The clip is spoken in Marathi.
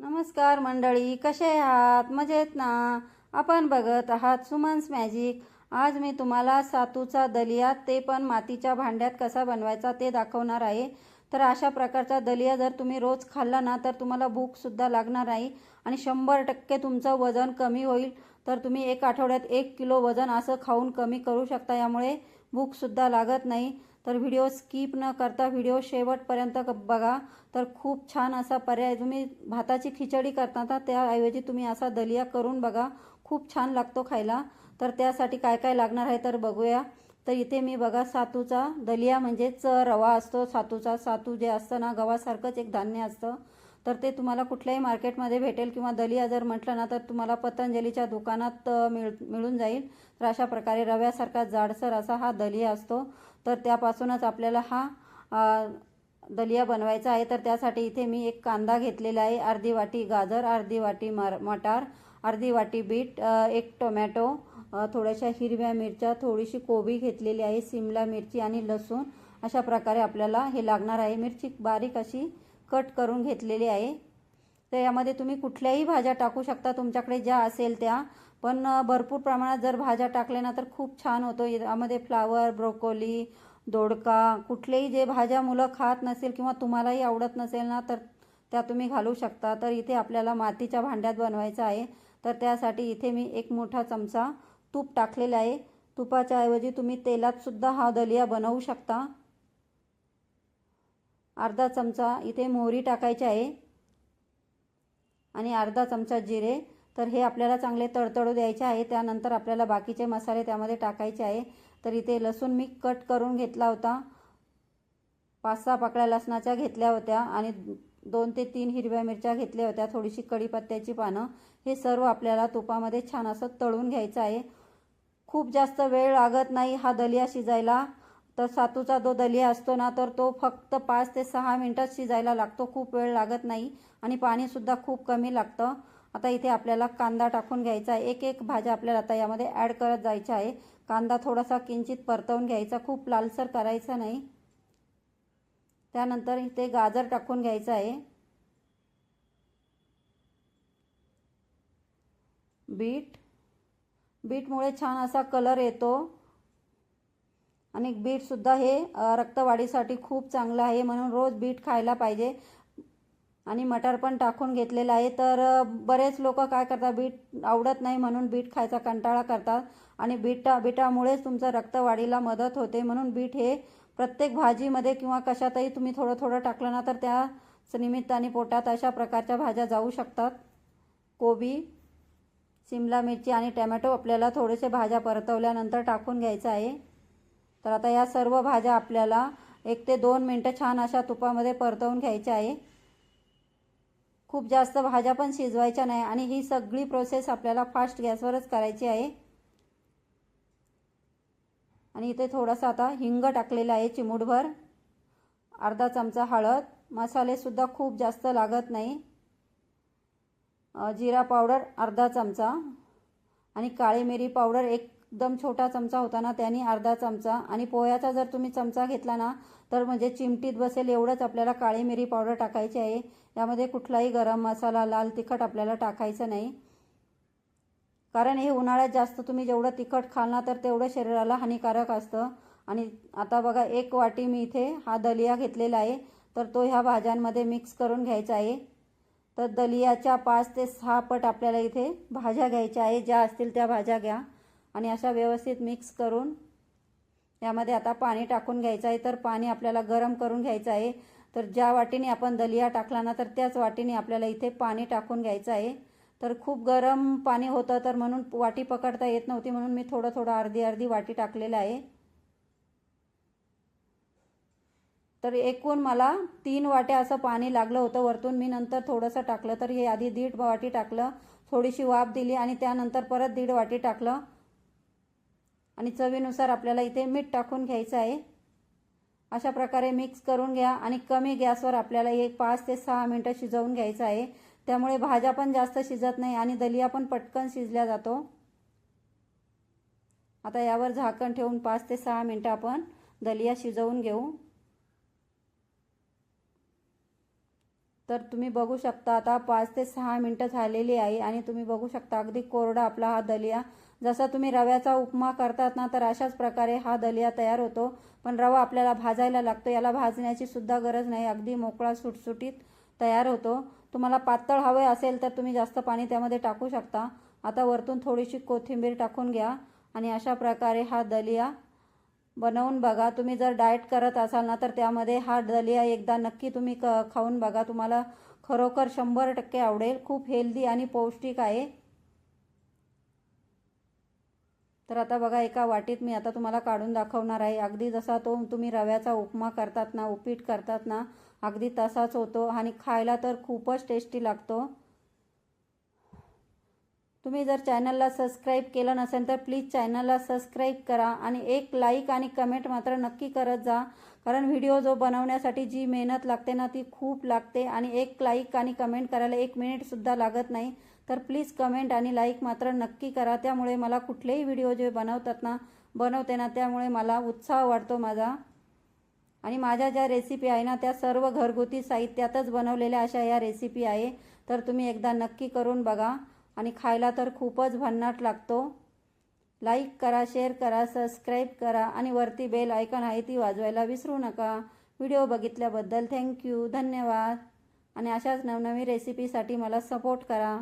नमस्कार मंडळी कसे आहात? मजेत ना? आपण बघत आहात सुमन्स मॅजिक आज मी तुम्हाला सातूचा दलिया ते पण मातीच्या भांड्यात कसा बनवायचा ते दाखवणार आहे. तर अशा प्रकारचा दलिया जर तुम्ही रोज खाल्ला ना तर तुम्हाला भूकसुद्धा लागणार नाही आणि शंभर टक्के तुमचं वजन कमी होईल. तर तुम्ही एक आठवड्यात एक किलो वजन असं खाऊन कमी करू शकता यामुळे भूकसुद्धा लागत नाही. तर व्हिडिओ स्किप न करता व्हिडिओ शेवटपर्यंत बघा. तर खूप छान असा पर्याय तुम्ही भाताची खिचडी करता ना त्याऐवजी तुम्ही असा दलिया करून बघा. खूप छान लागतो खायला. तर त्यासाठी काय काय लागणार आहे तर बघूया. तर इथे मी बघा सातूचा दलिया म्हणजेच रवा असतो. सातूचा सातू जे असतं ना गव्हासारखंच एक धान्य असतं. तर ते तुम्हाला कुठल्याही मार्केटमध्ये भेटेल किंवा दलिया जर म्हटलं ना तर तुम्हाला पतंजलीच्या दुकानात मिळ मिळून जाईल. तर अशा प्रकारे रव्यासारखा जाडसर असा हा दलिया असतो. तर त्यापासूनच आपल्याला हा दलिया बनवायचा आहे. तर त्यासाठी इथे मी एक कांदा घेतलेला आहे. अर्धी वाटी गाजर अर्धी वाटी मर मटार अर्धी वाटी बीट एक टोमॅटो थोड्याशा हिरव्या मिरच्या थोडीशी कोबी घेतलेली आहे सिमला मिरची आणि लसूण. अशा प्रकारे आपल्याला हे लागणार आहे. मिरची बारीक अशी कट करून घेतलेली आहे. तर यामध्ये तुम्ही कुठल्याही भाज्या टाकू शकता. तुमच्याकडे ज्या असेल त्या पण भरपूर प्रमाणात जर भाज्या टाकल्या ना तर खूप छान होतो. यामध्ये फ्लावर ब्रोकोली दोडका कुठलेही जे भाज्या मुलं खात नसेल किंवा तुम्हालाही आवडत नसेल ना तर त्या तुम्ही घालू शकता. तर इथे आपल्याला मातीच्या भांड्यात बनवायचं आहे. तर त्यासाठी इथे मी एक मोठा चमचा तूप टाकलेला आहे. तुपाच्या ऐवजी तुम्ही तेलात सुद्धा हा दलिया बनवू शकता. अर्धा चमचा इथे मोहरी टाकायची आहे. आणि अर्धा चमचा जिरे. तर हे आपल्याला चांगले तडतडू द्यायचे आहे. त्यानंतर आपल्याला बाकीचे मसाले त्यामध्ये टाकायचे आहे. तर इथे लसूण मी कट करून घेतला होता. पाच सहा पाकळ्या लसणाच्या घेतल्या होत्या आणि दोन ते तीन हिरव्या मिरच्या घेतल्या होत्या. थोडीशी कढीपत्त्याची पानं. हे सर्व आपल्याला तुपामध्ये छान असं तळून घ्यायचं आहे. खूप जास्त वेळ लागत नाही हा दलिया शिजायला. तर सातूचा जो दलिया असतो ना तर तो फक्त पाच ते सहा मिनटात शिजायला लागतो. खूप वेळ लागत नाही आणि पाणीसुद्धा खूप कमी लागतं. आता इथे आपल्याला कांदा टाकून घ्यायचा आहे. एक एक भाज्या आपल्याला आता यामध्ये ॲड करत जायच्या आहे. कांदा थोडासा किंचित परतवून घ्यायचा. खूप लालसर करायचा नाही. त्यानंतर इथे गाजर टाकून घ्यायचं आहे. बीट. बीटमुळे छान असा कलर येतो. आणि बीटसुद्धा हे रक्तवाढीसाठी खूप चांगलं आहे. म्हणून रोज बीट खायला पाहिजे. आणि मटार पण टाकून घेतलेलं आहे. तर बरेच लोक काय करतात बीट आवडत नाही म्हणून बीट खायचा कंटाळा करतात. आणि बीटा बीटामुळेच तुमचं रक्तवाढीला मदत होते. म्हणून बीट हे प्रत्येक भाजीमध्ये किंवा कशातही तुम्ही थोडं थोडं टाकलं ना तर त्याच निमित्ताने पोटात अशा प्रकारच्या भाज्या जाऊ शकतात. कोबी शिमला मिरची आणि टॅमॅटो आपल्याला थोडेसे भाज्या परतवल्यानंतर टाकून घ्यायचं आहे. तर आता या सर्व भाज्या आपल्याला एक ते दोन मिनटं छान अशा तुपामध्ये परतवून घ्यायच्या आहे. खूप जास्त भाज्या पण शिजवायच्या नाही आणि ही सगळी प्रोसेस आपल्याला फास्ट गॅसवरच करायची आहे. आणि इथे थोडासा आता हिंग टाकलेला आहे चिमूटभर. अर्धा चमचा हळद. मसालेसुद्धा खूप जास्त लागत नाही. जिरा पावडर अर्धा चमचा. आणि काळी मिरी पावडर एक एकदम छोटा चमचा होता ना त्याने अर्धा चमचा. आणि पोह्याचा जर तुम्ही चमचा घेतला ना तर म्हणजे चिमटीत बसेल एवढंच आपल्याला काळी मिरी पावडर टाकायची आहे. यामध्ये कुठलाही गरम मसाला लाल तिखट आपल्याला टाकायचं नाही. कारण हे उन्हाळ्यात जास्त तुम्ही जेवढं तिखट खाल ना तर तेवढं शरीराला हानिकारक असतं. आणि आता बघा एक वाटी मी इथे हा दलिया घेतलेला आहे तर तो ह्या भाज्यांमध्ये मिक्स करून घ्यायचा आहे. तर दलियाच्या पाच ते सहा पट आपल्याला इथे भाज्या घ्यायच्या आहे. ज्या असतील त्या भाज्या घ्या. आणि अशा व्यवस्थित मिक्स करून यामध्ये आता पाणी टाकून घ्यायचं आहे. तर पाणी आपल्याला गरम करून घ्यायचं आहे. तर ज्या वाटीने आपण दलिया टाकला ना तर त्याच वाटीने आपल्याला इथे पाणी टाकून घ्यायचं आहे. तर खूप गरम पाणी होतं तर म्हणून वाटी पकडता येत नव्हती म्हणून मी थोडं थोडं अर्धी अर्धी वाटी टाकलेलं आहे. तर एकूण मला तीन वाट्या असं पाणी लागलं होतं. वरतून मी नंतर थोडंसं टाकलं तर हे आधी दीड वाटी टाकलं थोडीशी वाफ दिली आणि त्यानंतर परत दीड वाटी टाकलं. आणि चवीनुसार आपल्याला इथे मीठ टाकून घ्यायचं आहे. अशा प्रकारे मिक्स करून घ्या आणि कमी गॅसवर आपल्याला एक पाच ते सहा मिनटं शिजवून घ्यायचं आहे. त्यामुळे भाज्या पण जास्त शिजत नाही आणि दलिया पण पटकन शिजल्या जातो. आता यावर झाकण ठेवून पाच ते सहा मिनटं आपण दलिया शिजवून घेऊ. तर तुम्ही बघू शकता आता पाच ते सहा मिनटं झालेली आहे आणि तुम्ही बघू शकता अगदी कोरडा आपला हा दलिया जसा तुम्ही रव्याचा उपमा करतात ना तर अशाच प्रकारे हा दलिया तयार होतो. पण रवा आपल्याला भाजायला लागतो. याला भाजण्याची सुद्धा गरज नाही. अगदी मोकळा सुटसुटीत तयार होतो. तुम्हाला पातळ हवे असेल तर तुम्ही जास्त पाणी त्यामध्ये टाकू शकता. आता वरतून थोडीशी कोथिंबीर टाकून घ्या. आणि अशा प्रकारे हा दलिया बनवून बघा. तुम्ही जर डाएट करत असाल ना तर त्यामध्ये हा दलिया एकदा नक्की तुम्ही क खाऊन बघा. तुम्हाला खरोखर शंभर टक्के आवडेल. खूप हेल्दी आणि पौष्टिक आहे. तर आता बघा एका वाटीत मी आता तुम्हाला काढून दाखवणार आहे. अगदी जसा तो तुम्ही रव्याचा उपमा करतात ना उपीट करतात ना अगदी तसाच होतो आणि खायला तर खूपच टेस्टी लागतो. तुम्ही जर चॅनलला सबस्क्राईब केलं नसेल तर प्लीज चॅनलला सबस्क्राईब करा आणि एक लाईक आणि कमेंट मात्र नक्की करत जा. कारण व्हिडिओ जो बनवण्यासाठी जी मेहनत लागते ना ती खूप लागते आणि एक लाईक आणि कमेंट करायला एक मिनिटसुद्धा लागत नाही. तर प्लीज कमेंट आणि लाईक मात्र नक्की करा. त्यामुळे मला कुठलेही व्हिडिओ जे बनवतात ना बनवते ना त्यामुळे मला उत्साह वाढतो माझा. आणि माझ्या ज्या रेसिपी आहे ना त्या सर्व घरगुती साहित्यातच बनवलेल्या अशा या रेसिपी आहे. तर तुम्ही एकदा नक्की करून बघा. आणि खायला तर खूपच भन्नाट लागतो. लाईक करा शेअर करा सबस्क्राईब करा आणि वरती बेल ऐकण आहे ती वाजवायला विसरू नका. व्हिडिओ बघितल्याबद्दल थँक्यू धन्यवाद. आणि अशाच नवनवीन रेसिपीसाठी मला सपोर्ट करा.